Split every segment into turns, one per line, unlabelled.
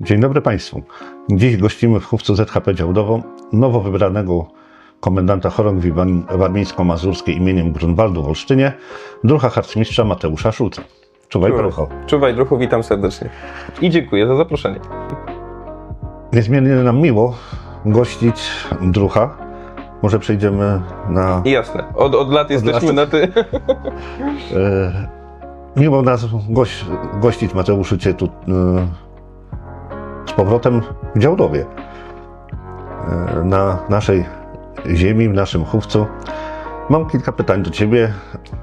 Dzień dobry Państwu. Dziś gościmy w chówcu ZHP Działdowo nowo wybranego komendanta chorągwi Warmi- warmińsko-mazurskiej imieniem Grunwaldu w Olsztynie, drucha harcmistrza Mateusza Szulca. Czuwaj drucho.
Czuwaj druhu, witam serdecznie. I dziękuję za zaproszenie.
Niezmiernie nam miło gościć drucha. Może przejdziemy na...
Jasne, od, od lat jesteśmy
lat.
na ty.
E, miło nas goś, gościć Mateuszu Cię tu e, z powrotem w Działdowie. E, na naszej ziemi, w naszym chówcu. Mam kilka pytań do Ciebie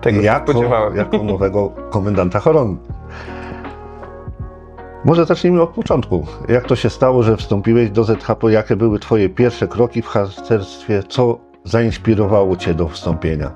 Tego
jako, jako nowego komendanta chorągwi. Może zacznijmy od początku. Jak to się stało, że wstąpiłeś do ZHP? Jakie były Twoje pierwsze kroki w harcerstwie? Co zainspirowało Cię do wstąpienia?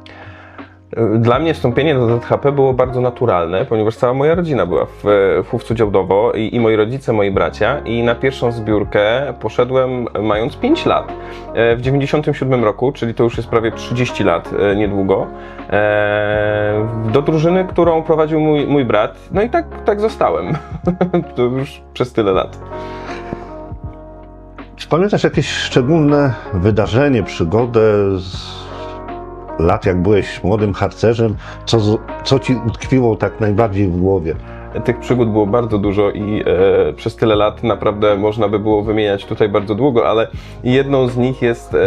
Dla mnie wstąpienie do ZHP było bardzo naturalne, ponieważ cała moja rodzina była w, w Chówcu Działdowo i, i moi rodzice, moi bracia. I na pierwszą zbiórkę poszedłem mając 5 lat. E, W 97 roku, czyli to już jest prawie 30 lat e, niedługo, e, do drużyny, którą prowadził mój, mój brat. No i tak, tak zostałem. to już przez tyle lat.
Czy pamiętasz jakieś szczególne wydarzenie, przygodę z lat, jak byłeś młodym harcerzem? Co, co ci utkwiło tak najbardziej w głowie?
Tych przygód było bardzo dużo i e, przez tyle lat naprawdę można by było wymieniać tutaj bardzo długo, ale jedną z nich jest e,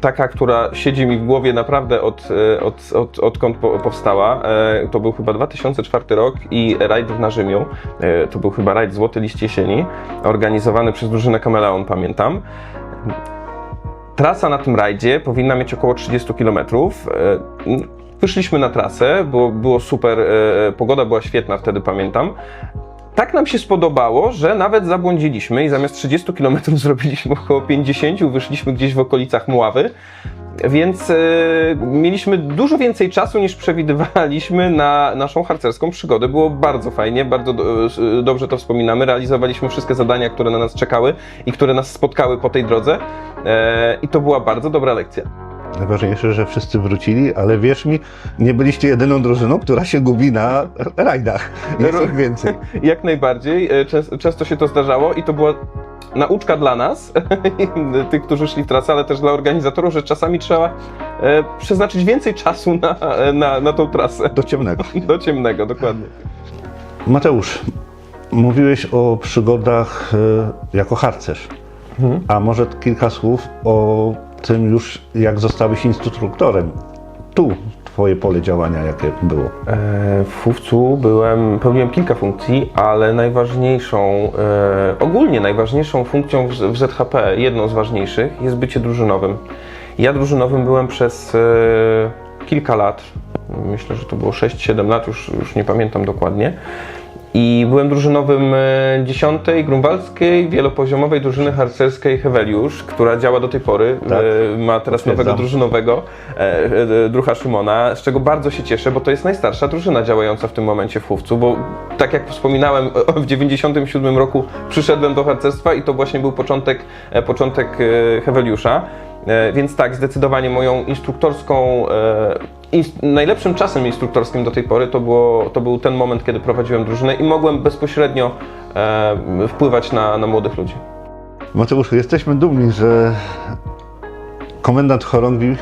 taka, która siedzi mi w głowie naprawdę od, e, od, od, odkąd po, powstała. E, to był chyba 2004 rok i rajd w Narzymiu. E, to był chyba rajd Złoty Liść Jesieni, organizowany przez drużynę Kameleon, pamiętam. Trasa na tym rajdzie powinna mieć około 30 km. Wyszliśmy na trasę, było, było super, e, pogoda była świetna wtedy, pamiętam. Tak nam się spodobało, że nawet zabłądziliśmy i zamiast 30 km zrobiliśmy około 50, wyszliśmy gdzieś w okolicach Mławy. Więc e, mieliśmy dużo więcej czasu niż przewidywaliśmy na naszą harcerską przygodę. Było bardzo fajnie, bardzo do, s- dobrze to wspominamy. Realizowaliśmy wszystkie zadania, które na nas czekały i które nas spotkały po tej drodze. E, I to była bardzo dobra lekcja.
Najważniejsze, że wszyscy wrócili, ale wierz mi, nie byliście jedyną drużyną, która się gubi na rajdach. Jest ich więcej.
Jak najbardziej. E, Częs- często się to zdarzało i to była nauczka dla nas, tych, którzy szli w trasę, ale też dla organizatorów, że czasami trzeba e, przeznaczyć więcej czasu na, na, na tą trasę.
Do ciemnego.
Do ciemnego, dokładnie.
Mateusz, mówiłeś o przygodach e, jako harcerz. A może kilka słów o tym już, jak zostałeś instruktorem. Tu twoje pole działania jakie było.
E, W Fówcu byłem, pełniłem kilka funkcji, ale najważniejszą, e, ogólnie najważniejszą funkcją w, ZHP, jedną z ważniejszych, jest bycie drużynowym. Ja drużynowym byłem przez e, kilka lat, myślę, że to było 6-7 lat, już, już nie pamiętam dokładnie. I byłem drużynowym e, 10 Grunwaldzkiej wielopoziomowej drużyny harcerskiej Heweliusz, która działa do tej pory.
Tak.
E, Ma teraz
Potwierdzam.
nowego drużynowego, e, drucha Szymona, z czego bardzo się cieszę, bo to jest najstarsza drużyna działająca w tym momencie w Chówcu, bo tak jak wspominałem, w 97 roku przyszedłem do harcerstwa i to właśnie był początek, początek Heweliusza. E, Więc tak, zdecydowanie moją instruktorską, e, najlepszym czasem instruktorskim do tej pory to, było, to był ten moment, kiedy prowadziłem drużynę i mogłem bezpośrednio e, wpływać na, na młodych ludzi.
Mateuszu, jesteśmy dumni, że komendant chorągwi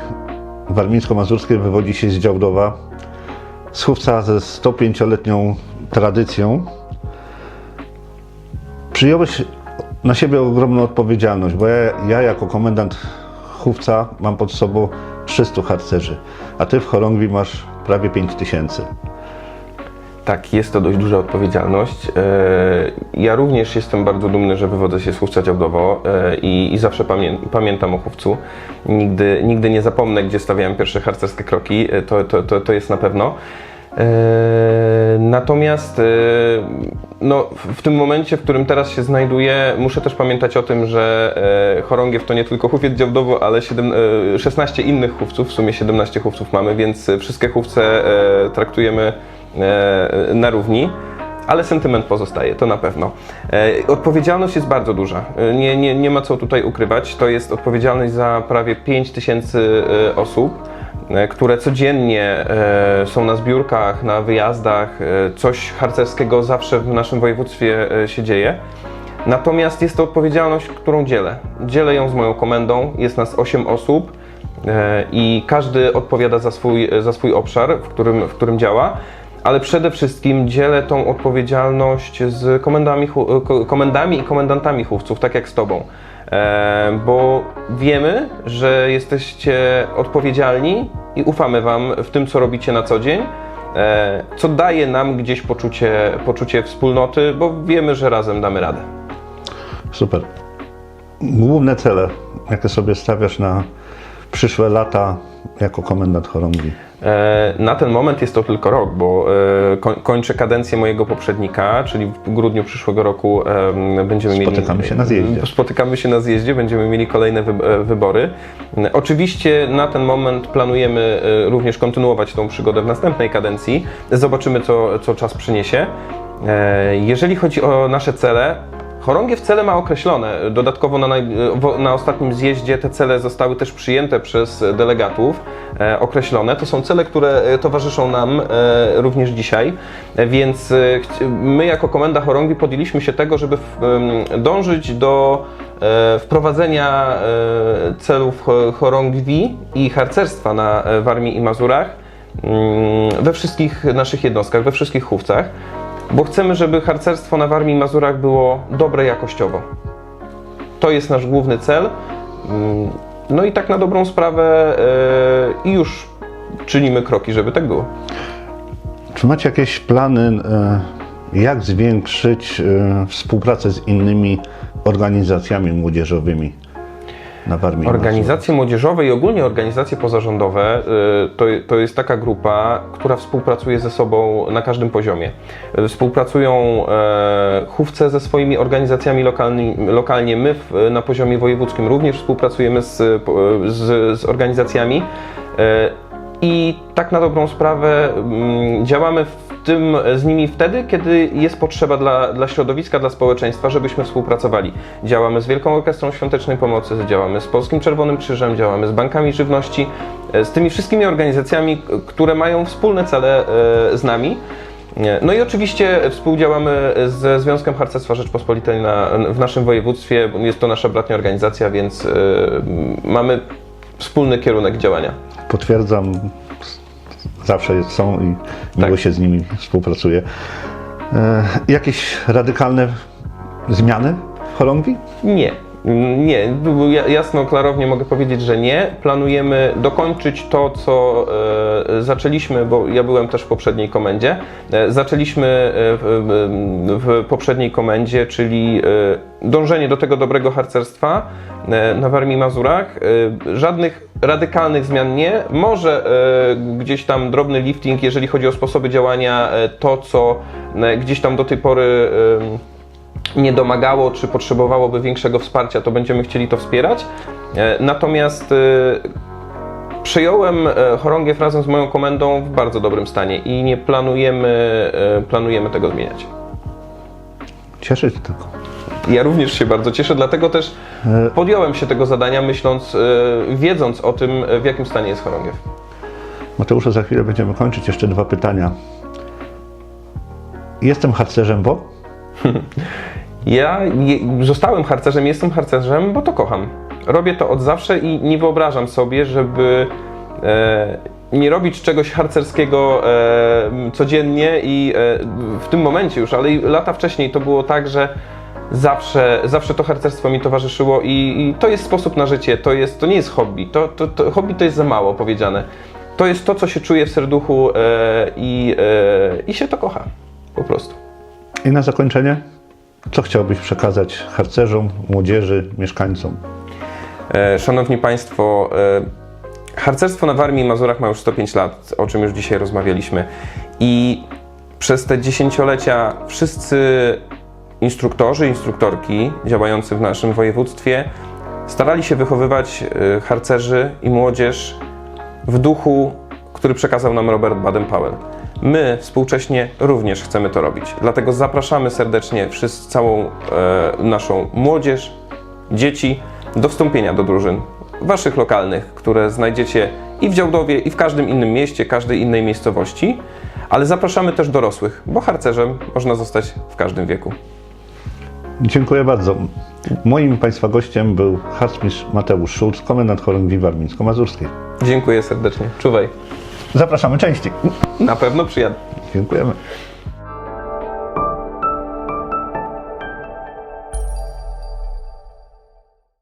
warmińsko-mazurskiej wywodzi się z Działdowa, z chówca ze 105-letnią tradycją. Przyjąłeś na siebie ogromną odpowiedzialność, bo ja, ja jako komendant chówca mam pod sobą 300 harcerzy, a ty w chorągwi masz prawie 5000.
Tak, jest to dość duża odpowiedzialność. E, Ja również jestem bardzo dumny, że wywodzę się z Chówca Działdowo e, i, i zawsze pamię pamiętam o Chówcu. Nigdy, nigdy nie zapomnę, gdzie stawiałem pierwsze harcerskie kroki, e, to, to, to, to jest na pewno. E, Natomiast e, no, w tym momencie, w którym teraz się znajduję, muszę też pamiętać o tym, że e, chorągiew to nie tylko chówiec Działdowo, ale siedem, e, 16 innych chówców, w sumie 17 chówców mamy, więc wszystkie chówce traktujemy na równi. Ale sentyment pozostaje, to na pewno. Odpowiedzialność jest bardzo duża. Nie, nie, nie ma co tutaj ukrywać. To jest odpowiedzialność za prawie 5 tysięcy e, osób, które codziennie e, są na zbiórkach, na wyjazdach. E, coś harcerskiego zawsze w naszym województwie e, się dzieje. Natomiast jest to odpowiedzialność, którą dzielę. Dzielę ją z moją komendą. Jest nas 8 osób i każdy odpowiada za swój, za swój obszar, w którym, w którym działa. Ale przede wszystkim dzielę tą odpowiedzialność z komendami, komendami i komendantami chówców, tak jak z Tobą. Bo wiemy, że jesteście odpowiedzialni i ufamy Wam w tym, co robicie na co dzień, e, co daje nam gdzieś poczucie, poczucie wspólnoty, bo wiemy, że razem damy radę.
Super. Główne cele, jakie sobie stawiasz na przyszłe lata jako komendant chorągwi?
E, Na ten moment jest to tylko rok, bo e, koń- kończę kadencję mojego poprzednika, czyli w grudniu przyszłego roku em, będziemy mieli.
Spotykamy się na zjeździe.
Spotykamy się na zjeździe, będziemy mieli kolejne e, wybory. Oczywiście na ten moment planujemy również kontynuować tą przygodę w następnej kadencji. Zobaczymy, co, co czas przyniesie. Jeżeli chodzi o nasze cele, Chorągiew cele ma określone. Dodatkowo na, naj, na ostatnim zjeździe te cele zostały też przyjęte przez delegatów, e, określone. To są cele, które e, towarzyszą nam e, również dzisiaj, e, więc e, my jako Komenda Chorągwi podjęliśmy się tego, żeby w, dążyć do wprowadzenia celów cho- chorągwi i harcerstwa na Warmii i Mazurach mm, we wszystkich naszych jednostkach, we wszystkich chówcach bo chcemy, żeby harcerstwo na Warmii i Mazurach było dobre jakościowo. To jest nasz główny cel. Mm, No i tak na dobrą sprawę e, i już czynimy kroki, żeby tak było.
Czy macie jakieś plany, e, jak zwiększyć e, współpracę z innymi organizacjami młodzieżowymi na Warmii?
Organizacje młodzieżowe i ogólnie organizacje pozarządowe y, to, to jest taka grupa, która współpracuje ze sobą na każdym poziomie. Y, Współpracują e, chówce ze swoimi organizacjami lokalnymi, lokalnie. My na poziomie wojewódzkim również współpracujemy z, z, z organizacjami. I tak na dobrą sprawę mm, działamy w tym z nimi wtedy, kiedy jest potrzeba dla, dla środowiska, dla społeczeństwa, żebyśmy współpracowali. Działamy z Wielką Orkiestrą Świątecznej Pomocy, działamy z Polskim Czerwonym Krzyżem, działamy z bankami żywności, e, z tymi wszystkimi organizacjami, które mają wspólne cele e, z nami. No i oczywiście współdziałamy ze Związkiem Harcerstwa Rzeczpospolitej na, w naszym województwie. Jest to nasza bratnia organizacja, więc e, mamy wspólny kierunek działania.
Potwierdzam, zawsze są i miło
Tak.
się z nimi współpracuje. E, jakieś radykalne zmiany w chorągwi?
Nie. Nie, ja- jasno, klarownie mogę powiedzieć, że nie. Planujemy dokończyć to, co e, zaczęliśmy, bo ja byłem też w poprzedniej komendzie. E, zaczęliśmy e, w, poprzedniej komendzie, czyli dążenie do tego dobrego harcerstwa na Warmii Mazurach. Żadnych radykalnych zmian nie. Może gdzieś tam drobny lifting, jeżeli chodzi o sposoby działania, to, co gdzieś tam do tej pory. Nie domagało, czy potrzebowałoby większego wsparcia, to będziemy chcieli to wspierać. E, Natomiast e, przejąłem e, chorągiew razem z moją komendą w bardzo dobrym stanie i nie planujemy, planujemy tego zmieniać.
Cieszę się tylko.
Ja również się bardzo cieszę, dlatego też podjąłem się tego zadania, myśląc, wiedząc o tym, w jakim stanie jest chorągiew.
Mateuszu, za chwilę będziemy kończyć. Jeszcze dwa pytania. Jestem harcerzem, bo?
Ja zostałem harcerzem, jestem harcerzem, bo to kocham. Robię to od zawsze i nie wyobrażam sobie, żeby e, nie robić czegoś harcerskiego e, codziennie i e, w tym momencie już, ale i lata wcześniej to było tak, że zawsze, zawsze to harcerstwo mi towarzyszyło i, i to jest sposób na życie, to, jest, to nie jest hobby. To, to, to, hobby to jest za mało powiedziane. To jest to, co się czuje w serduchu i, e, i się to kocha. Po prostu.
I na zakończenie, co chciałbyś przekazać harcerzom, młodzieży, mieszkańcom?
E, Szanowni Państwo, e, harcerstwo na Warmii i Mazurach ma już 105 lat, o czym już dzisiaj rozmawialiśmy. I przez te dziesięciolecia wszyscy instruktorzy, instruktorki działający w naszym województwie starali się wychowywać e, harcerzy i młodzież w duchu, który przekazał nam Robert Baden-Powell. My współcześnie również chcemy to robić. Dlatego zapraszamy serdecznie wszyscy, całą e, naszą młodzież, dzieci do wstąpienia do drużyn waszych lokalnych, które znajdziecie i w Działdowie, i w każdym innym mieście, każdej innej miejscowości. Ale zapraszamy też dorosłych, bo harcerzem można zostać w każdym wieku.
Dziękuję bardzo. Moim Państwa gościem był harcmistrz Mateusz Szulc, komendant chorągwi warmińsko-mazurskiej.
Dziękuję serdecznie. Czuwaj.
Zapraszamy częściej.
Na pewno przyjadę.
Dziękujemy.